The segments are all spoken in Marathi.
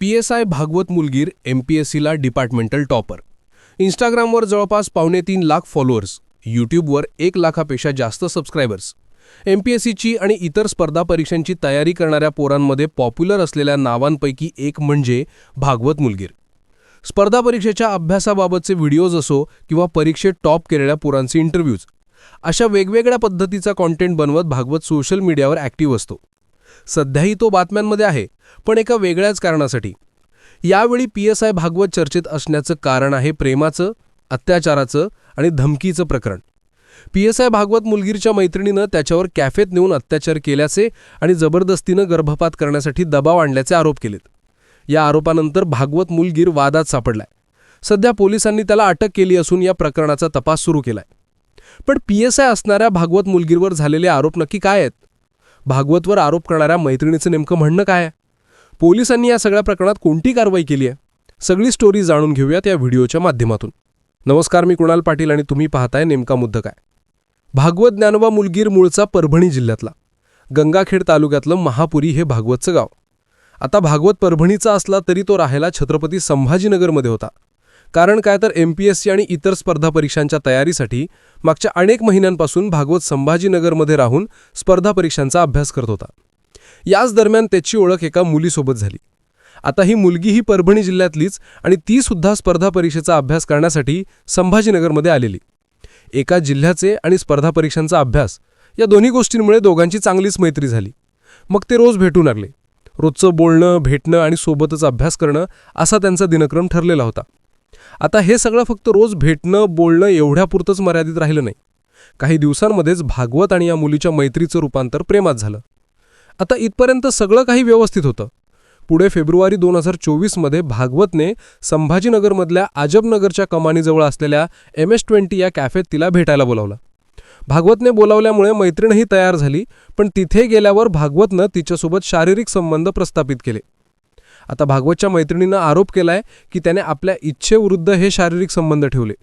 P S I Bhagwat Mulgir M P S सीला डिपार्टमेंटल टॉपर इंस्टाग्रामवर जवळपास पावणे तीन लाख फॉलोअर्स यूट्यूबवर एक लाखापेक्षा जास्त सबस्क्रायबर्स एम पी एस सीची आणि इतर स्पर्धा परीक्षांची तयारी करणाऱ्या पोरांमध्ये पॉप्युलर असलेल्या नावांपैकी एक म्हणजे भागवत मुलगीर. स्पर्धा परीक्षेच्या अभ्यासाबाबतचे व्हिडिओज असो किंवा परीक्षेत टॉप केलेल्या पोरांचे इंटरव्ह्यूज अशा वेगवेगळ्या पद्धतीचा कॉन्टेंट बनवत भागवत सोशल मीडियावर ॲक्टिव्ह असतो. सध्याही तो बातम्यांमध्ये आहे पण एका वेगळ्याच कारणासाठी. यावेळी पी एस आय भागवत चर्चेत असण्याचं कारण आहे प्रेमाचं अत्याचाराचं आणि धमकीचं प्रकरण. पी एस आय भागवत मुलगीरच्या मैत्रिणीनं त्याच्यावर कॅफेत नेऊन अत्याचार केल्याचे आणि जबरदस्तीनं गर्भपात करण्यासाठी दबाव आणल्याचे आरोप केलेत. या आरोपानंतर भागवत मुलगीर वादात सापडलाय. सध्या पोलिसांनी त्याला अटक केली असून या प्रकरणाचा तपास सुरू केलाय. पण पी एस आय असणाऱ्या भागवत मुलगीरवर झालेले आरोप नक्की काय आहेत? भागवतवर आरोप करणाऱ्या मैत्रिणीचं नेमकं म्हणणं काय पोलिसांनी या सगळ्या प्रकरणात कोणती कारवाई केली आहे? सगळी स्टोरी जाणून घेऊयात या व्हिडिओच्या माध्यमातून. नमस्कार मी कुणाल पाटील आणि तुम्ही पाहताय नेमका मुद्दा काय? भागवत ज्ञानोबा मुलगीर मूळचा परभणी जिल्ह्यातला. गंगाखेड तालुक्यातलं महापुरी हे भागवतचं गाव. आता भागवत परभणीचा असला तरी तो राहायला छत्रपती संभाजीनगरमध्ये होता. कारण काय तर एम पी एस सी आणि इतर स्पर्धा परीक्षांच्या तयारीसाठी मागच्या अनेक महिन्यांपासून भागवत संभाजीनगरमध्ये राहून स्पर्धा परीक्षांचा अभ्यास करत होता. याच दरम्यान त्याची ओळख एका मुलीसोबत झाली. आता ही मुलगी ही परभणी जिल्ह्यातलीच आणि ती सुद्धा स्पर्धा परीक्षेचा अभ्यास करण्यासाठी संभाजीनगरमध्ये आलेली. एका जिल्ह्याचे आणि स्पर्धा परीक्षांचा अभ्यास या दोन्ही गोष्टींमुळे दोघांची चांगलीच मैत्री झाली. मग ते रोज भेटू लागले. रोजचं बोलणं भेटणं आणि सोबतच अभ्यास करणं असा त्यांचा दिनक्रम ठरलेला होता. आता हे सगळं फक्त रोज भेटणं बोलणं एवढ्यापुरतंच मर्यादित राहिलं नाही. काही दिवसांमध्येच भागवत आणि या मुलीच्या मैत्रीचं रूपांतर प्रेमात झालं. आता इथपर्यंत सगळं काही व्यवस्थित होतं. पुढे फेब्रुवारी दोन हजार चोवीसमध्ये भागवतने संभाजीनगरमधल्या आजबनगरच्या कमानीजवळ असलेल्या एम एस ट्वेंटी या कॅफेत तिला भेटायला बोलावलं. भागवतने बोलावल्यामुळे मैत्रीणही तयार झाली पण तिथे गेल्यावर भागवतनं तिच्यासोबत शारीरिक संबंध प्रस्थापित केले. आता भागवतच्या मैत्रिणीनं आरोप केलाय की त्याने आपल्या इच्छेविरुद्ध हे शारीरिक संबंध ठेवले.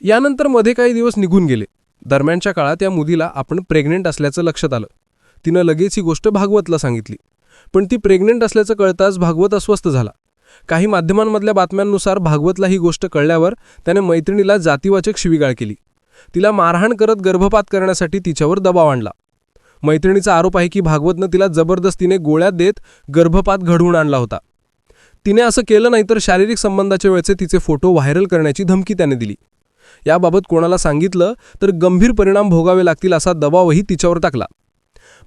यानंतरमध्ये काही दिवस निघून गेले. दरम्यानच्या काळात या मुलीला आपण प्रेग्नेंट असल्याचं लक्षात आलं. तिनं लगेच ही गोष्ट भागवतला सांगितली. पण ती प्रेग्नेंट असल्याचं कळताच भागवत अस्वस्थ झाला. काही माध्यमांमधल्या बातम्यांनुसार भागवतला ही गोष्ट कळल्यावर त्याने मैत्रिणीला जातीवाचक शिवीगाळ केली. तिला मारहाण करत गर्भपात करण्यासाठी तिच्यावर दबाव आणला. मैत्रिणीचा आरोप आहे की भागवतनं तिला जबरदस्तीने गोळ्या देत गर्भपात घडवून आणला होता. तिने असं केलं नाही तर शारीरिक संबंधाच्या वेळेचे तिचे फोटो व्हायरल करण्याची धमकी त्याने दिली. याबाबत कोणाला सांगितलं तर गंभीर परिणाम भोगावे लागतील असा दबावही तिच्यावर टाकला.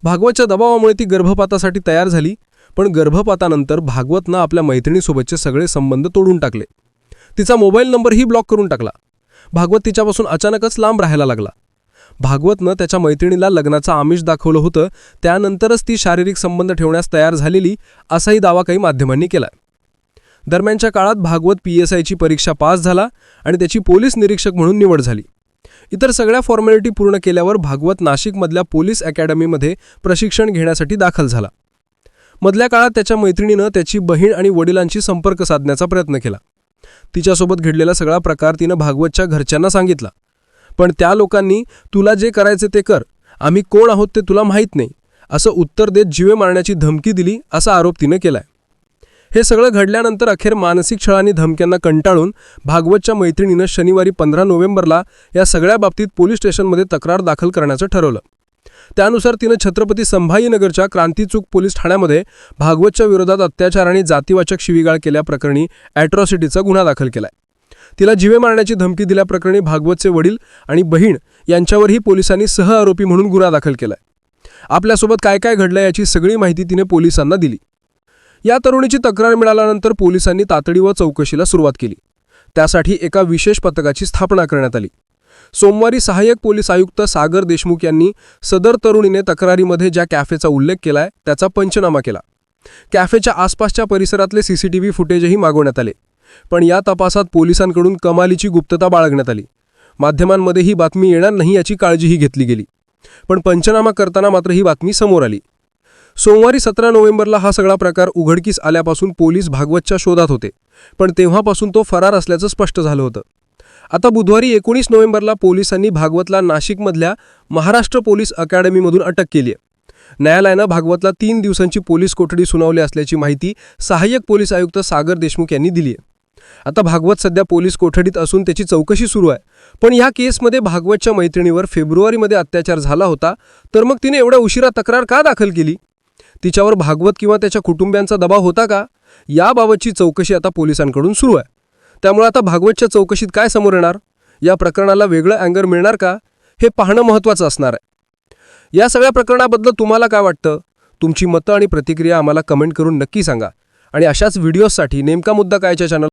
भागवतच्या दबावामुळे ती गर्भपातासाठी तयार झाली पण गर्भपातानंतर भागवतनं आपल्या मैत्रिणीसोबतचे सगळे संबंध तोडून टाकले. तिचा मोबाईल नंबरही ब्लॉक करून टाकला. भागवत तिच्यापासून अचानकच लांब राहायला लागला. भागवतनं त्याच्या मैत्रिणीला लग्नाचं आमिष दाखवलं होतं त्यानंतरच ती शारीरिक संबंध ठेवण्यास तयार झालेली असाही दावा काही माध्यमांनी केला दरम्यानच्या काळात भागवत पी एस आयची परीक्षा पास झाला आणि त्याची पोलीस निरीक्षक म्हणून निवड झाली. इतर सगळ्या फॉर्मॅलिटी पूर्ण केल्यावर भागवत नाशिकमधल्या पोलीस अकॅडमीमध्ये प्रशिक्षण घेण्यासाठी दाखल झाला. मधल्या काळात त्याच्या मैत्रिणीनं त्याची बहीण आणि वडिलांशी संपर्क साधण्याचा प्रयत्न केला. तिच्यासोबत घडलेला सगळा प्रकार तिनं भागवतच्या घरच्यांना सांगितला. पण त्या लोकांनी तुला जे करायचे ते कर. आम्ही कोण आहोत ते तुला माहीत नाही. असं उत्तर देत जीवे मारण्याची धमकी दिली असा आरोप तिनं केलाय. हे सगळं घडल्यानंतर अखेर मानसिक छळ आणि धमक्यांना कंटाळून भागवतच्या मैत्रिणीनं शनिवारी पंधरा नोव्हेंबरला या सगळ्या बाबतीत पोलीस स्टेशनमध्ये तक्रार दाखल करण्याचं ठरवलं. त्यानुसार तिनं छत्रपती संभाजीनगरच्या क्रांतीचूक पोलीस ठाण्यामध्ये भागवतच्या विरोधात अत्याचार आणि जातीवाचक शिवीगाळ केल्याप्रकरणी ॲट्रॉसिटीचा गुन्हा दाखल केलाय. तिला जीवे मारण्याची धमकी दिल्याप्रकरणी भागवतचे वडील आणि बहीण यांच्यावरही पोलिसांनी सहआरोपी म्हणून गुन्हा दाखल केलाय. आपल्यासोबत काय काय घडलं याची सगळी माहिती तिने पोलिसांना दिली. या तरुणीची तक्रार मिळाल्यानंतर पोलिसांनी तातडी व चौकशीला सुरुवात केली. त्यासाठी एका विशेष पथकाची स्थापना करण्यात आली. सोमवारी सहाय्यक पोलीस आयुक्त सागर देशमुख यांनी सदर तरुणीने तक्रारीमध्ये ज्या कॅफेचा उल्लेख केलाय त्याचा पंचनामा केला. कॅफेच्या आसपासच्या परिसरातले सीसीटीव्ही फुटेजही मागवण्यात आले. पण या तपासात पोलिसांकडून कमालीची गुप्तता बाळगण्यात आली. माध्यमांमध्ये ही बातमी येणार नाही याची काळजीही घेतली गेली. पण पंचनामा करताना मात्र ही बातमी समोर आली. सोमवारी सतरा नोव्हेंबरला हा सगळा प्रकार उघडकीस आल्यापासून पोलीस भागवतच्या शोधात होते. पण तेव्हापासून तो फरार असल्याचं स्पष्ट झालं होतं. आता बुधवारी एकोणीस नोव्हेंबरला पोलिसांनी भागवतला नाशिकमधल्या महाराष्ट्र पोलीस अकॅडमीमधून अटक केली आहे. न्यायालयानं भागवतला तीन दिवसांची पोलीस कोठडी सुनावली असल्याची माहिती सहाय्यक पोलीस आयुक्त सागर देशमुख यांनी दिली आहे. आता भागवत सध्या पोलीस कोठडीत असून त्याची चौकशी सुरू आहे. पण ह्या केसमध्ये भागवतच्या मैत्रिणीवर फेब्रुवारीमध्ये अत्याचार झाला होता तर मग तिने एवढ्या उशिरा तक्रार का दाखल केली? तिच्यावर भागवत किंवा त्याच्या कुटुंबियांचा दबाव होता का? याबाबतची चौकशी आता पोलिसांकडून सुरू आहे. त्यामुळे आता भागवतच्या चौकशीत काय समोर येणार? या प्रकरणाला वेगळं अँगर मिळणार का? हे पाहणं महत्त्वाचं असणार आहे. या सगळ्या प्रकरणाबद्दल तुम्हाला काय वाटतं? तुमची मतं आणि प्रतिक्रिया आम्हाला कमेंट करून नक्की सांगा. आणि अशाच व्हिडिओजसाठी नेमका मुद्दा कायच्या चॅनल